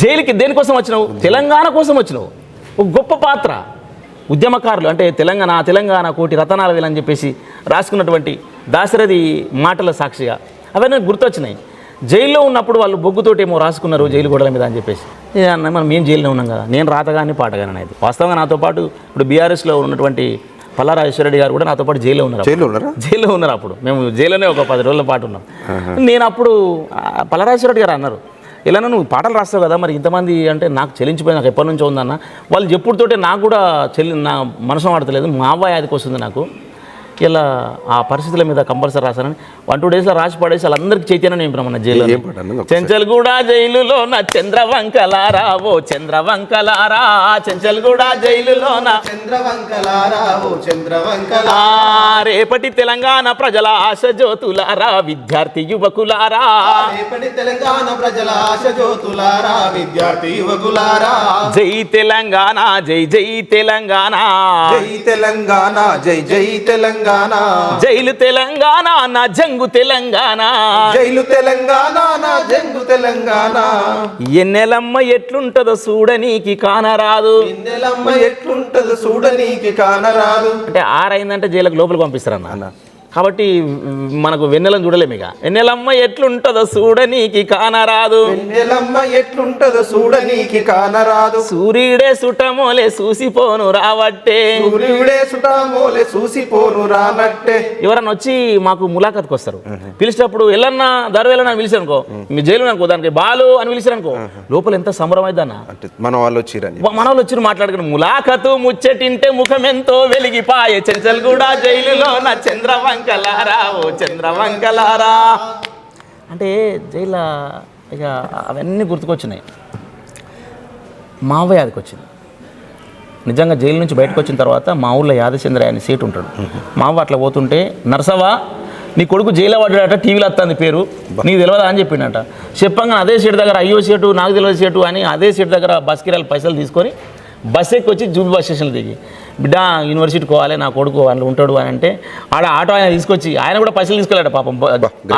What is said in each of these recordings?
జైలుకి దేనికోసం వచ్చినావు? తెలంగాణ కోసం వచ్చినావు. ఒక గొప్ప పాత్ర. ఉద్యమకారులు అంటే తెలంగాణ తెలంగాణ కోటి రతనాల వేలని చెప్పేసి రాసుకున్నటువంటి దాశరథి మాటల సాక్షిగా అవన్నీ గుర్తొచ్చినాయి. జైల్లో ఉన్నప్పుడు వాళ్ళు బొగ్గుతోటి ఏమో రాసుకున్నారు జైలు గోడల మీద అని చెప్పేసి. అన్న మనం మేము జైల్లో ఉన్నాం కదా? నేను రాతగాని పాటగాని అనేది. వాస్తవంగా నాతో పాటు ఇప్పుడు బీఆర్ఎస్లో ఉన్నటువంటి పల్లారాజేశ్వరరెడ్డి గారు కూడా నాతో పాటు జైల్లో ఉన్నారు జైల్లో ఉన్నారా? జైల్లో ఉన్నారు అప్పుడు. మేము జైల్లోనే ఒక పది రోజుల పాటు ఉన్నాం. నేను అప్పుడు పలరాజేశ్వరరెడ్డి గారు అన్నారు. ఇలా నువ్వు పాటలు రాస్తావు కదా మరి ఇంతమంది అంటే నాకు చెల్లించిపోయి నాకు ఎప్పటి నుంచో ఉందన్న. వాళ్ళు చెప్పుడుతోటే నాకు కూడా చెల్లి నా మనసు ఆడతలేదు మా అబ్బాయి అదికి వస్తుంది నాకు. ఇలా ఆ పరిస్థితుల మీద కంపల్సరీ రాశానని వన్ టూ డేస్లో రాసి పడేసి వాళ్ళందరికీ చైతన్యం నింపినాం మన అన్న చెంచల్గూడ జైలులో నా చంద్రవంకలారా ఓ చంద్రవంకలారా చెంచల్గూడ జైలులో నా చంద్రవంకలారా ఓ చంద్రవంకల రేపటి తెలంగాణ ప్రజల ఆశ జ్యోతులారా విద్యార్థి యువకులారా. రేపటి తెలంగాణ ప్రజల ఆశ జ్యోతులారా విద్యార్థి యువకులారా. జై తెలంగాణ జై జై తెలంగాణ. జై తెలంగాణ జై జై తెలంగాణ. జైలు తెలంగాణ నా జంగు తెలంగాణ. జైలు తెలంగాణ నా జంగు తెలంగాణ. ఎన్నెలమ్మ ఎట్లుంటదో చూడనీకి కానరాదు. నిన్నెలమ్మ ఎట్లుంటది చూడనీకి కానరాదు. అంటే ఆరైందంటే జైలుకు లోపలికి పంపిస్తారన్న. కాబట్టి మనకు వెన్నెలను చూడలేము ఇక. వెన్నెలమ్మ ఎట్లుంటదో చూడనీకి కానరాదు. వెన్నెలమ్మ ఎట్లుంటదో చూడనీకి కానరాదు. సూర్యుడే సుటమోలే చూసిపోను రావట్టే. సూర్యుడే సుటామోలే చూసిపోను రానట్టే. ఎవరన్నా వచ్చి మాకు ములాఖత్కి వస్తారు. పిలిచినప్పుడు ఎల్లన్నా దరు వెళ్ళన్నా పిలిచారు అనుకో మీ జైలు అనుకో దానికి బాలు అని పిలిచారు అనుకో లోపల ఎంత సంబరం అన్న అంటే మన వాళ్ళు వచ్చిరని మన వాళ్ళు వచ్చి మాట్లాడుకుని ములాఖతు ముచ్చటింటే ముఖం ఎంతో వెలిగిపాయే చెంచల్ కూడా జైలులో నా చంద్రవంకలారా ఓ చంద్రవంకలారా అంటే జైల ఇక అవన్నీ గుర్తుకొచ్చినాయి. మావయ్య అదికి వచ్చింది. నిజంగా జైలు నుంచి బయటకు వచ్చిన తర్వాత మా ఊళ్ళో యాదచంద్ర అనే సీట్ ఉంటాడు. మావ అట్లా పోతుంటే నర్సవా నీ కొడుకు జైల్లో పడ్డాడట టీవీలో వస్తుంది పేరు. నీకు తెలియదా అని చెప్పిండట చెప్పంగా అదే సీట్ దగ్గర అయ్యో సీటు నాకు తెలియదు సీటు అని అదే సీట్ దగ్గర బస్ కిరాలు పైసలు తీసుకొని బస్ ఎక్కి వచ్చి జూబీ బస్ స్టేషన్లో దిగి బిడ్డ యూనివర్సిటీకి పోవాలి నా కొడుకు అందులో ఉంటాడు అని అంటే ఆడ ఆటో ఆయన తీసుకొచ్చి ఆయన కూడా పైసలు తీసుకెళ్ళాడు పాపం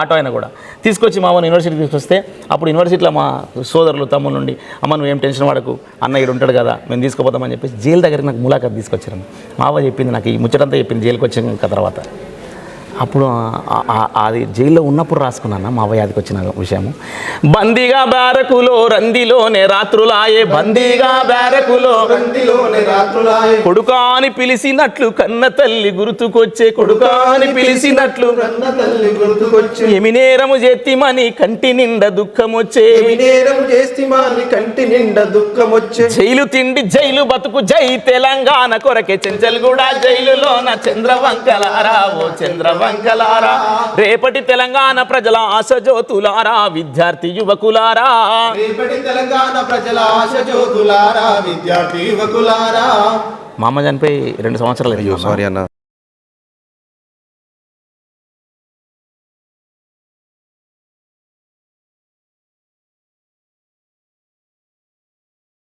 ఆటో ఆయన కూడా. తీసుకొచ్చి మా అమ్మని యూనివర్సిటీ తీసుకొస్తే అప్పుడు యూనివర్సిటీలో మా సోదరులు తమ్ముడు నుండి అమ్మ నువ్వేం టెన్షన్ పడకు అన్న ఇక్కడ ఉంటాడు కదా మేము తీసుకుపోతామని చెప్పేసి జైలు దగ్గరికి నాకు ములాఖత్ తీసుకొచ్చారు మా అవ్వ చెప్పింది నాకు ఈ ముచ్చటంతా చెప్పింది జైలుకి వచ్చిన తర్వాత. అప్పుడు అది జైల్లో ఉన్నప్పుడు రాసుకున్నాను మా అవ్వయాదికి వచ్చిన విషయము. బందీగా బ్యారకులో రందిలోనే రాత్రులాయే బందీగా బ్యారకులో రందిలోని రాత్రులాయ. కొడుకా అని పిలిచినట్లు కన్న తల్లి గుర్తుకొచ్చే కొడుకా అని పిలిచినట్లు కన్న తల్లి గుర్తుకొచ్చి. ఏమి నేరము చేతిమని కంటి నిండా దుఃఖమొచ్చే. ఏమి నేరం చేస్తిమాని కంటి నిండా దుఃఖం వచ్చే జైలు తిండి జైలు బతుకు జై తెలంగాణ కొరకే చెంచల్ కూడా జైలులోన చంద్రవంకలారా ఓ చంద్రవంకలారా రేపటి తెలంగాణ ప్రజల ఆశజ్యోతులారా విద్యార్థి యువకులారా. రేపటి తెలంగాణ ప్రజల ఆశ జ్యోతులారా విద్యార్థి యువకులారా. మా అమ్మ చనిపోయి రెండు సంవత్సరాలు అయింది. సారీ అన్న.